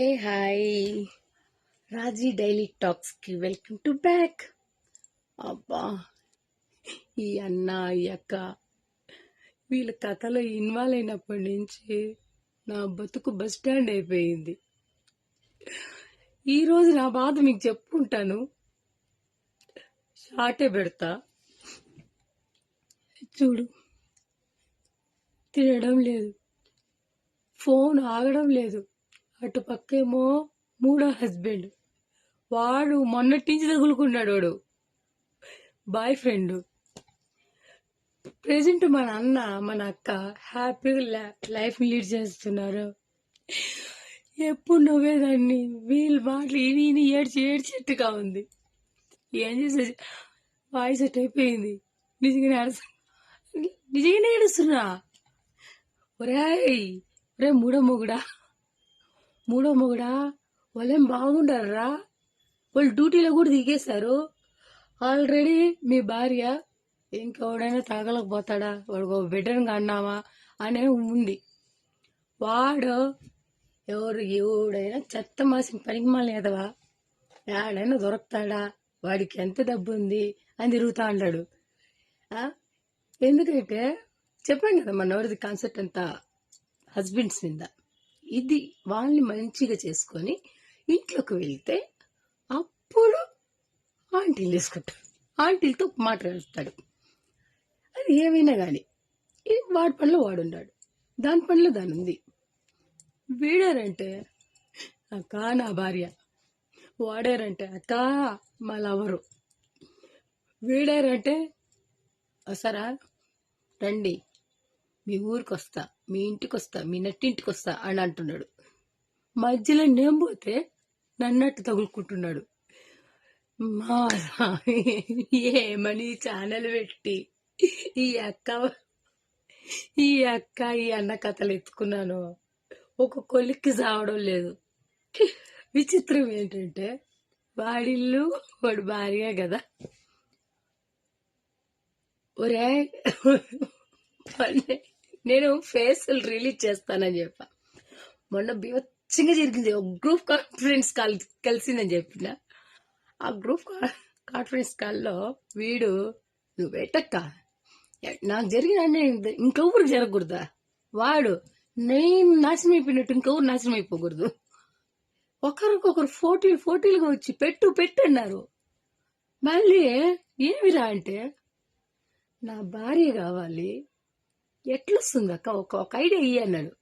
ఏ hi Raji daily టాక్స్కి welcome to back అబ్బా ఈ అన్న ఈ అక్క వీళ్ళ కథలో ఇన్వాల్వ్ అయినప్పటి నుంచి నా బతుకు బస్ స్టాండ్ అయిపోయింది. ఈరోజు నా బాధ మీకు చెప్పుకుంటాను. షార్టే పెడతా. చూడు తినడం లేదు. ఫోన్ ఆగడం లేదు. అటు పక్కేమో మూడో హస్బెండ్. వాడు మొన్నటి నుంచి తగులుకున్నాడు వాడు. Boy friend. ప్రజెంట్ మన అన్న మన అక్క హ్యాపీగా లైఫ్ లీడ్ చేస్తున్నారు. ఎప్పుడు నవ్వేదాన్ని వీళ్ళు మాటలు ఇని ఇని ఏడ్చి ఏడ్చేట్టుగా ఉంది. ఏం చేసే వాయిస్ అట్ అయిపోయింది. నిజంగానే అరస నిజంగానే ఏడుస్తున్నా? ఒరేయ్ ఒరే మూడో మొగుడా? మూడో మొగుడా? వాళ్ళేం బాగుండరా వాళ్ళు డ్యూటీలో కూడా దిగేశారు. ఆల్రెడీ మీ భార్య ఇంకెవడైనా తాగలేకపోతాడా? వాడికి ఒక బిడ్డను అన్నామా అనే ఉంది. వాడు ఎవరు ఎవడైనా చెత్త మాసిన పనికి మళ్ళీ ఎదవా? ఏడైనా దొరుకుతాడా? వాడికి ఎంత డబ్బు ఉంది? అని తిరుగుతా అంటాడు. ఎందుకంటే చెప్పాను కదా మన ఎవరిది కాన్సెప్ట్ అంతా? హస్బెండ్స్ మీద. ఇది వాళ్ళని మంచిగా చేసుకొని ఇంట్లోకి వెళ్తే అప్పుడు ఆంటీలు తీసుకుంటాడు ఆంటీలతో మాట్లాడతాడు. అది ఏమైనా కానీ వాడి పనిలో వాడున్నాడు దాని పనిలో దాని ఉంది. వీడారంటే అక్క నా భార్య. వాడారంటే అక్క మా లవరు. వీడారంటే సరా రండి. మీ ఊరికి వస్తా మీ ఇంటికి వస్తా మీ నట్టింటికి వస్తా అని అంటున్నాడు. మధ్యలో నేను పోతే నన్నట్టు తగులుకుంటున్నాడు. మా ఏమని ఛానల్ పెట్టి ఈ అక్క ఈ అక్క ఈ అన్న కథలు ఎత్తుకున్నాను? ఒక కొలిక్కి సావడం లేదు. విచిత్రం ఏంటంటే వాడిల్లు వాడు భార్య కదా. ఒరే మొన్న నేను ఫేస్లు రిలీజ్ చేస్తానని చెప్పా. మొన్న బీవచ్చింగా జరిగింది. ఒక గ్రూప్ కాన్ఫరెన్స్ కాల్ కలిసిందని చెప్పిన. ఆ గ్రూప్ కా- కాన్ఫరెన్స్ కాల్లో వీడు నువ్వు పెట్టక్క నాకు జరిగిన అన్యాయం ఇంకెవరికి జరగకూడదా? వాడు నేను నాశనం అయిపోయినట్టు ఇంకెవరు నాశనం అయిపోకూడదు. ఒకరికొకరు ఫోటీలు ఫోటీలుగా వచ్చి పెట్టు పెట్టు అన్నారు. మళ్ళీ ఏమిరా అంటే నా భార్య కావాలి ఎట్లొస్తుంది అక్క ఒక ఒక ఐడియా ఇయ్యి అన్నాడు